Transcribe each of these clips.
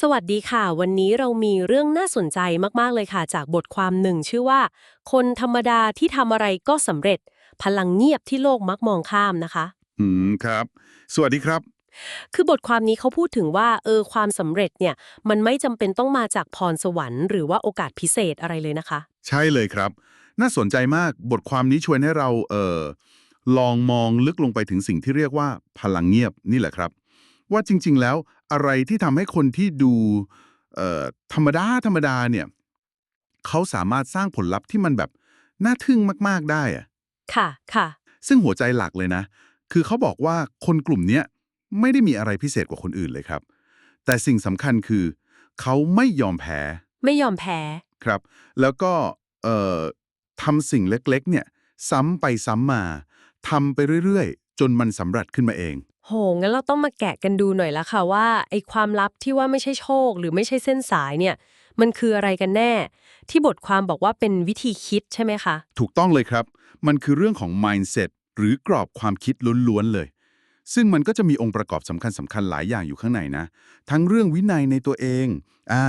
สวัสดีค่ะ วันนี้เรามีเรื่องน่าสนใจมาก ๆ เลยค่ะ จากบทความหนึ่งชื่อว่า คนธรรมดาที่ทำอะไรก็สำเร็จ พลังเงียบที่โลกมักมองข้ามนะคะ อืมครับ สวัสดีครับ คือบทความนี้เขาพูดถึงว่าเออความสำเร็จเนี่ย มันไม่จำเป็นต้องมาจากพรสวรรค์หรือว่าโอกาสพิเศษอะไรเลยนะคะ ใช่เลยครับ น่าสนใจมากบทความนี้ชวนให้เราเอ่อลองมองลึกลงไปถึงสิ่งที่เรียกว่าพลังเงียบนี่แหละครับ ว่าจริง ๆ แล้ว อะไรที่ทำให้คนที่ดูเอ่อธรรมดาธรรมดาเนี่ยเขาสามารถสร้างผลลัพธ์ที่มันแบบน่าทึ่งมาก ๆ ได้อะค่ะค่ะ ซึ่งหัวใจหลักเลยนะ คือเขาบอกว่าคนกลุ่มเนี้ยไม่ได้มีอะไรพิเศษกว่าคนอื่นเลยครับ แต่สิ่งสำคัญคือเขาไม่ยอมแพ้ ไม่ยอมแพ้ ครับ แล้วก็เอ่อทำสิ่งเล็ก ๆ เนี่ย ซ้ำไปซ้ำมาทำไปเรื่อย ๆ จนมันสำเร็จขึ้นมาเอง โห งั้นเราต้องมาแกะกันดูหน่อยละค่ะว่าไอ้ความลับที่ว่าไม่ใช่โชค หรือไม่ใช่เส้นสายเนี่ย มันคืออะไรกันแน่ ที่บทความบอกว่าเป็นวิธีคิดใช่ไหมคะ ถูกต้องเลยครับ มันคือเรื่องของ mindset หรือกรอบความคิดล้วนๆเลย ซึ่งมันก็จะมีองค์ประกอบสำคัญสำคัญหลายอย่างอยู่ข้างในนะ ทั้งเรื่องวินัยในตัวเอง อ่า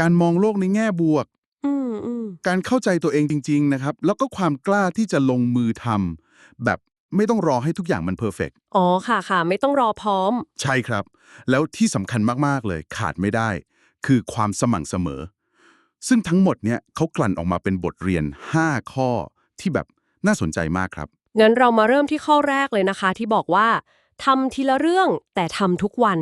การมองโลกในแง่บวก อืมอืมการเข้าใจตัวเองจริง ๆ นะครับ แล้วก็ความกล้าที่จะลงมือทำแบบ ไม่ต้องรอให้ทุกอย่างมันเพอร์เฟกอ๋อค่ะค่ะ ไม่ต้องรอพร้อม ใช่ครับ แล้วที่สำคัญมาก ๆ เลยขาดไม่ได้ คือความสม่ำเสมอ ซึ่งทั้งหมดเนี่ยเขากลั่นออกมาเป็นบทเรียน 5 ข้อที่แบบน่าสนใจมากครับ งั้นเรามาเริ่มที่ข้อแรกเลยนะคะ ที่บอกว่าทำทีละเรื่องแต่ทำทุกวัน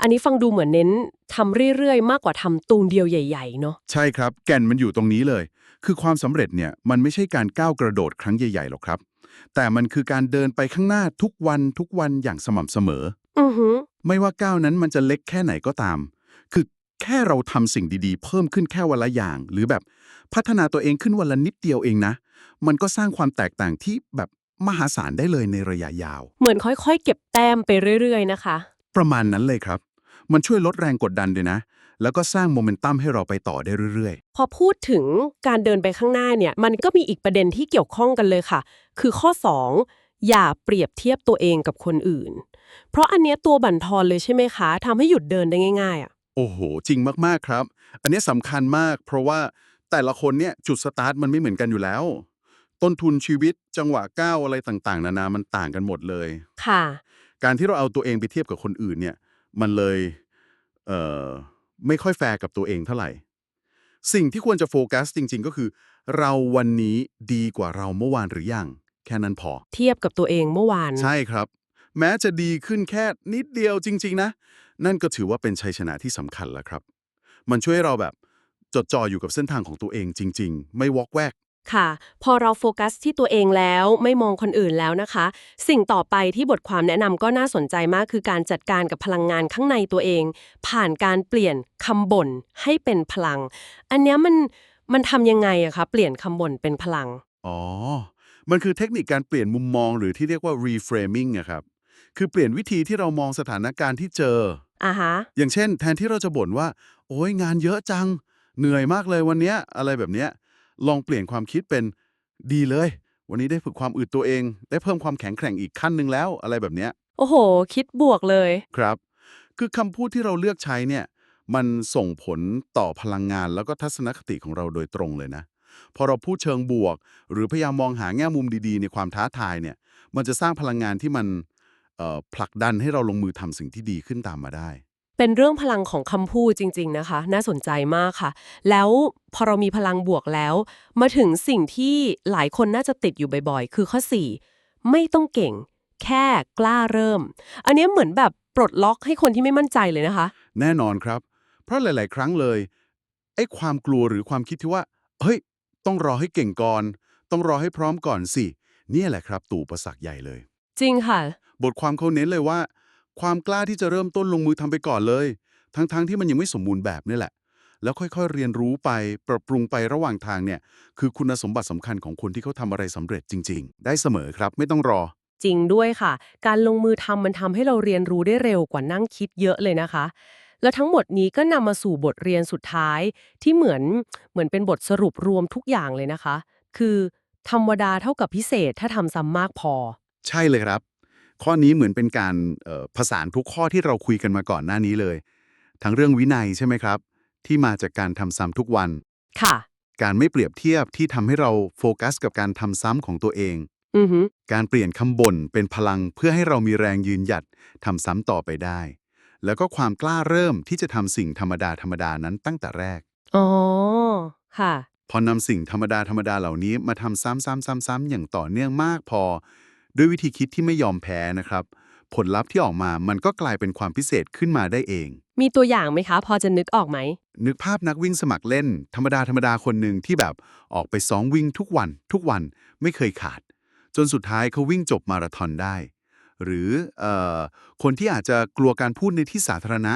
อันนี้ฟังดูเหมือนเน้นทำเรื่อยๆ มากกว่าทำตูมเดียวใหญ่ๆเนาะใช่ครับ แก่นมันอยู่ตรงนี้เลย คือความสำเร็จเนี่ยมันไม่ใช่การก้าวกระโดดครั้งใหญ่ๆหรอกครับ แต่มันคือการเดินไปข้างหน้าทุกวันทุกวันอย่างสม่ำเสมอ อือหือ ไม่ว่าก้าวนั้นมันจะเล็กแค่ไหนก็ตาม คือแค่เราทำสิ่งดีๆ เพิ่มขึ้นแค่วันละอย่าง หรือแบบพัฒนาตัวเองขึ้นวันละนิดเดียวเองนะ มันก็สร้างความแตกต่างที่แบบมหาศาลได้เลยในระยะยาว เหมือนค่อยๆ เก็บแต้มไปเรื่อยๆ นะคะ ประมาณนั้นเลยครับ มันช่วยลดแรงกดดันด้วยนะ แล้วก็สร้างโมเมนตัมให้เราไปต่อได้เรื่อยพอพูดถึงการเดินไปข้างหน้าเนี่ย มันก็มีอีกประเด็นที่เกี่ยวข้องกันเลยค่ะ คือข้อ 2 อย่าเปรียบเทียบตัวเองกับคนอื่น เพราะอันเนี้ยตัวบั่นทอนเลยใช่ไหมคะทำให้หยุดเดินได้ง่ายๆอะๆโอ้โห จริงมากๆครับ อันนี้สำคัญมาก เพราะว่าแต่ละคนเนี่ยจุดสตาร์ทมันไม่เหมือนกันอยู่แล้ว ต้นทุนชีวิตจังหวะก้าวอะไรต่างๆ นานามันต่างกันหมดเลย ค่ะ การที่เราเอาตัวเองไปเทียบกับคนอื่นเนี่ย มันเลย เอ่อ ไม่ค่อยแฟร์กับตัวเองเท่าไหร่ สิ่งที่ควรจะโฟกัสจริง ๆ ก็คือ เราวันนี้ดีกว่าเราเมื่อวานหรือยัง แค่นั้นพอ เทียบกับตัวเองเมื่อวาน ใช่ครับ แม้จะดีขึ้นแค่นิดเดียวจริง ๆ นะ นั่นก็ถือว่าเป็นชัยชนะที่สำคัญแล้วครับ มันช่วยให้เราแบบจดจ่ออยู่กับเส้นทางของตัวเองจริง ๆ ไม่วอกแวก ค่ะ พอเราโฟกัสที่ตัวเองแล้วไม่มองคนอื่นแล้วนะคะ สิ่งต่อไปที่บทความแนะนำก็น่าสนใจมากคือการจัดการกับพลังงานข้างในตัวเอง ผ่านการเปลี่ยนคำบ่นให้เป็นพลัง อันเนี้ยมันมันทำยังไงอะคะเปลี่ยนคำบ่นเป็นพลัง อ๋อ มันคือเทคนิคการเปลี่ยนมุมมองหรือที่เรียกว่า reframing อะครับ คือเปลี่ยนวิธีที่เรามองสถานการณ์ที่เจอ อ่าฮะ อย่างเช่น แทนที่เราจะบ่นว่า โอ้ยงานเยอะจัง เหนื่อยมากเลยวันเนี้ยอะไรแบบเนี้ย ลองเปลี่ยนความคิดเป็นดีเลย วันนี้ได้ฝึกความอึดตัวเอง ได้เพิ่มความแข็งแกร่งอีกขั้นหนึ่งแล้วอะไรแบบเนี้ยโอ้โห คิดบวกเลย ครับ คือคำพูดที่เราเลือกใช้เนี่ย มันส่งผลต่อพลังงานแล้วก็ทัศนคติของเราโดยตรงเลยนะ พอเราพูดเชิงบวก หรือพยายามมองหาแง่มุมดีๆ ในความท้าทายเนี่ย มันจะสร้างพลังงานที่มันเอ่อผลักดันให้เราลงมือทำสิ่งที่ดีขึ้นตามมาได้ เป็นเรื่องพลังของคำพูดจริง ๆนะคะ น่าสนใจมากค่ะ แล้วพอเรามีพลังบวกแล้ว มาถึงสิ่งที่หลายคนน่าจะติดอยู่บ่อยๆ คือข้อ 4 ไม่ต้องเก่ง แค่กล้าเริ่ม อันเนี้ยเหมือนแบบปลดล็อกให้คนที่ไม่มั่นใจเลยนะคะ แน่นอนครับ เพราะหลาย ๆ ครั้งเลยไอ้ความกลัวหรือความคิดที่ว่าเฮ้ย ต้องรอให้เก่งก่อน ต้องรอให้พร้อมก่อนสิเนี่ยแหละครับ ตู่อุปสรรคใหญ่เลย จริงค่ะ บทความเขาเน้นเลยว่า ความกล้าที่จะเริ่มต้นลงมือทำไปก่อนเลย ทั้งๆที่มันยังไม่สมบูรณ์แบบนี่แหละ แล้วค่อยๆเรียนรู้ไปปรับปรุงไประหว่างทางเนี่ย คือคุณสมบัติสำคัญของคนที่เขาทำอะไรสำเร็จจริง ๆ ได้เสมอครับ ไม่ต้องรอ จริงด้วยค่ะ การลงมือทำมันทำให้เราเรียนรู้ได้เร็วกว่านั่งคิดเยอะเลยนะคะ แล้วทั้งหมดนี้ก็นำมาสู่บทเรียนสุดท้าย ที่เหมือนเหมือนเป็นบทสรุปรวมทุกอย่างเลยนะคะ คือธรรมดาเท่ากับพิเศษถ้าทำซ้ำมากพอ ใช่เลยครับ ข้อนี้เหมือนเป็นการเอ่อผสานทุกข้อที่เราคุยกันมาก่อนหน้านี้เลย ทั้งเรื่องวินัยใช่ไหมครับ ที่มาจากการทำซ้ำทุกวัน ค่ะ การไม่เปรียบเทียบที่ทำให้เราโฟกัสกับการทำซ้ำของตัวเอง อือฮึการเปลี่ยนคำบ่นเป็นพลังเพื่อให้เรามีแรงยืนหยัดทำซ้ำต่อไปได้ แล้วก็ความกล้าเริ่มที่จะทำสิ่งธรรมดาธรรมดานั้นตั้งแต่แรก อ๋อ ค่ะ พอนำสิ่งธรรมดาธรรมดาเหล่านี้มาทำซ้ำๆๆๆอย่างต่อเนื่องมากพอ ด้วยวิธีคิดที่ไม่ยอมแพ้นะครับ ผลลัพธ์ที่ออกมามันก็กลายเป็นความพิเศษขึ้นมาได้เอง มีตัวอย่างไหมคะ พอจะนึกออกไหม นึกภาพนักวิ่งสมัครเล่น ธรรมดาธรรมดาคนหนึ่งที่แบบออกไปซ้อมวิ่งทุกวัน ทุกวันไม่เคยขาด จนสุดท้ายเขาวิ่งจบมาราธอนได้ หรือเอ่อคนที่อาจจะกลัวการพูดในที่สาธารณะ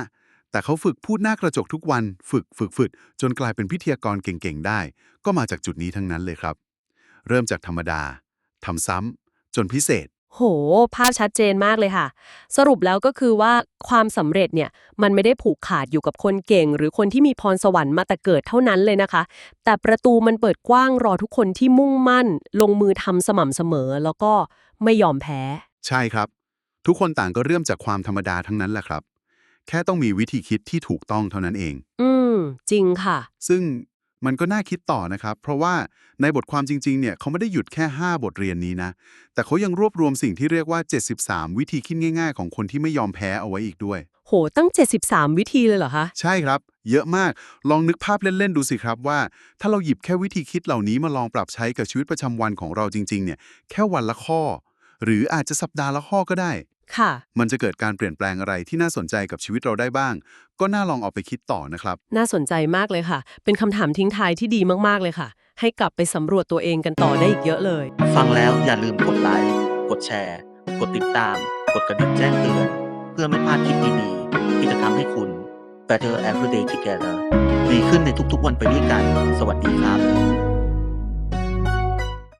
แต่เขาฝึกพูดหน้ากระจกทุกวัน ฝึกฝึกฝึกจนกลายเป็นพิธีกรเก่งๆได้ ก็มาจากจุดนี้ทั้งนั้นเลยครับ เริ่มจากธรรมดาทำซ้ำ จนพิเศษ โห ภาพชัดเจนมากเลยค่ะ สรุปแล้วก็คือว่าความสำเร็จเนี่ย มันไม่ได้ผูกขาดอยู่กับคนเก่ง หรือคนที่มีพรสวรรค์มาแต่เกิดเท่านั้นเลยนะคะ แต่ประตูมันเปิดกว้างรอทุกคนที่มุ่งมั่น ลงมือทำสม่ำเสมอ แล้วก็ไม่ยอมแพ้ ใช่ครับ ทุกคนต่างก็เริ่มจากความธรรมดาทั้งนั้นแหละครับ แค่ต้องมีวิธีคิดที่ถูกต้องเท่านั้นเอง อืม จริงค่ะ ซึ่ง มันก็น่าคิดต่อนะครับ เพราะว่าในบทความจริงๆ เนี่ยเขาไม่ได้หยุดแค่ 5 บทเรียนนี้นะ แต่เขายังรวบรวมสิ่งที่เรียกว่า 73 วิธีคิดง่าย ๆ ของคนที่ไม่ยอมแพ้เอาไว้อีกด้วย โห ตั้ง 73 วิธีเลยเหรอคะ ใช่ครับ เยอะมาก ลองนึกภาพเล่นๆ ดูสิครับว่า ถ้าเราหยิบแค่วิธีคิดเหล่านี้มาลองปรับใช้กับชีวิตประจำวันของเราจริงๆ เนี่ย แค่วันละข้อ หรืออาจจะสัปดาห์ละข้อก็ได้ ค่ะ มันจะเกิดการเปลี่ยนแปลงอะไรที่น่าสนใจกับชีวิตเราได้บ้าง ก็น่าลองเอาไปคิดต่อนะครับ น่าสนใจมากเลยค่ะ เป็นคำถามทิ้งท้ายที่ดีมากๆเลยค่ะ ให้กลับไปสำรวจตัวเองกันต่อได้อีกเยอะเลย ฟังแล้วอย่าลืมกดไลค์ กดแชร์ กดติดตาม กดกระดิ่งแจ้งเตือน เพื่อไม่พลาดคลิปดีๆ ที่จะทำให้คุณ Better Everyday Together ดีขึ้นในทุกๆวันไปด้วยกัน สวัสดีครับ